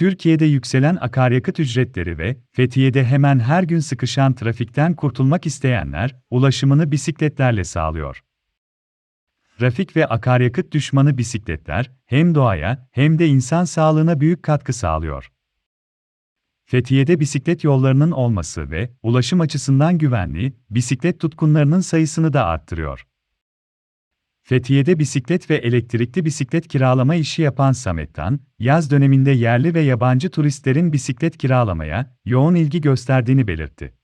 Türkiye'de yükselen akaryakıt ücretleri ve Fethiye'de hemen her gün sıkışan trafikten kurtulmak isteyenler ulaşımını bisikletlerle sağlıyor. Trafik ve akaryakıt düşmanı bisikletler hem doğaya hem de insan sağlığına büyük katkı sağlıyor. Fethiye'de bisiklet yollarının olması ve ulaşım açısından güvenli, bisiklet tutkunlarının sayısını da arttırıyor. Fethiye'de bisiklet ve elektrikli bisiklet kiralama işi yapan Samet'tan, yaz döneminde yerli ve yabancı turistlerin bisiklet kiralamaya yoğun ilgi gösterdiğini belirtti.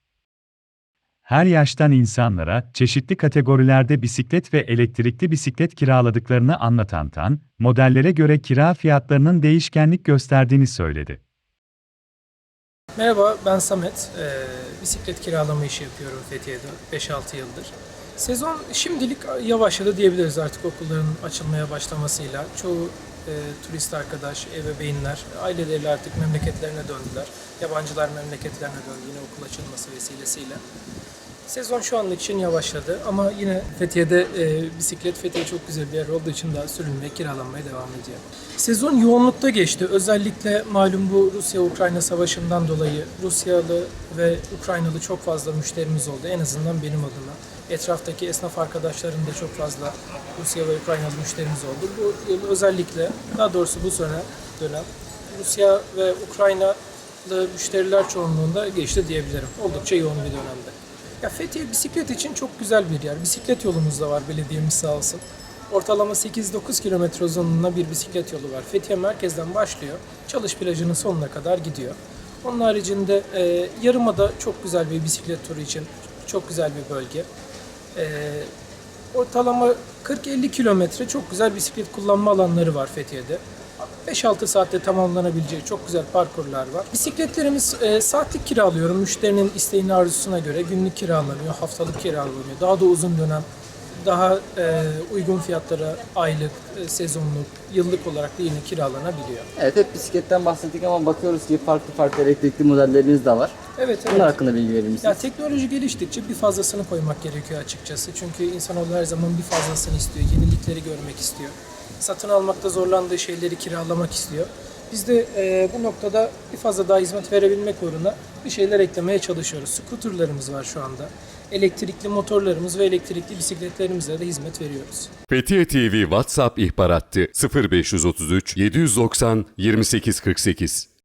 Her yaştan insanlara çeşitli kategorilerde bisiklet ve elektrikli bisiklet kiraladıklarını anlatan Tan, modellere göre kira fiyatlarının değişkenlik gösterdiğini söyledi. Merhaba ben Samet. Ee, bisiklet kiralama işi yapıyorum Fethiye'de 5-6 yıldır. Sezon şimdilik yavaşladı diyebiliriz artık okulların açılmaya başlamasıyla. Çoğu e, turist arkadaş, ebeveynler, aileleriyle artık memleketlerine döndüler. Yabancılar memleketlerine döndü yine okul açılması vesilesiyle. Sezon şu an için yavaşladı ama yine Fethiye'de e, bisiklet Fethiye çok güzel bir yer olduğu için daha sürülmeye, kiralanmaya devam ediyor. Sezon yoğunlukta geçti. Özellikle malum bu Rusya-Ukrayna savaşından dolayı Rusyalı ve Ukraynalı çok fazla müşterimiz oldu. En azından benim adıma. Etraftaki esnaf arkadaşlarım da çok fazla Rusya ve Ukraynalı müşterimiz oldu. Bu yıl özellikle, daha doğrusu bu sene dönem Rusya ve Ukraynalı müşteriler çoğunluğunda geçti diyebilirim. Oldukça yoğun bir dönemde. Ya Fethiye bisiklet için çok güzel bir yer. Bisiklet yolumuz da var belediyemiz sağ olsun. Ortalama 8-9 kilometre uzunluğunda bir bisiklet yolu var. Fethiye merkezden başlıyor. Çalış plajının sonuna kadar gidiyor. Onun haricinde e, Yarımada çok güzel bir bisiklet turu için çok güzel bir bölge. E, ortalama 40-50 kilometre çok güzel bisiklet kullanma alanları var Fethiye'de. 5-6 saatte tamamlanabilecek çok güzel parkurlar var. Bisikletlerimiz e, saatlik kiralıyorum. Müşterinin isteğine arzusuna göre günlük kiralanıyor, haftalık kiralanıyor. Daha da uzun dönem, daha e, uygun fiyatlara aylık, e, sezonluk, yıllık da yine kiralanabiliyor. Evet hep bisikletten bahsettik ama bakıyoruz ki farklı farklı elektrikli modelleriniz de var. Evet, evet. Bunlar hakkında bilgi verir Ya misiniz? teknoloji geliştikçe bir fazlasını koymak gerekiyor açıkçası. Çünkü insanoğlu her zaman bir fazlasını istiyor, yenilikleri görmek istiyor. Satın almakta zorlandığı şeyleri kiralamak istiyor. Biz de e, bu noktada bir fazla daha hizmet verebilmek uğruna bir şeyler eklemeye çalışıyoruz. Skuterlarımız var şu anda. Elektrikli motorlarımız ve elektrikli bisikletlerimizle de hizmet veriyoruz. Fethiye TV WhatsApp ihbar hattı 0533 790 2848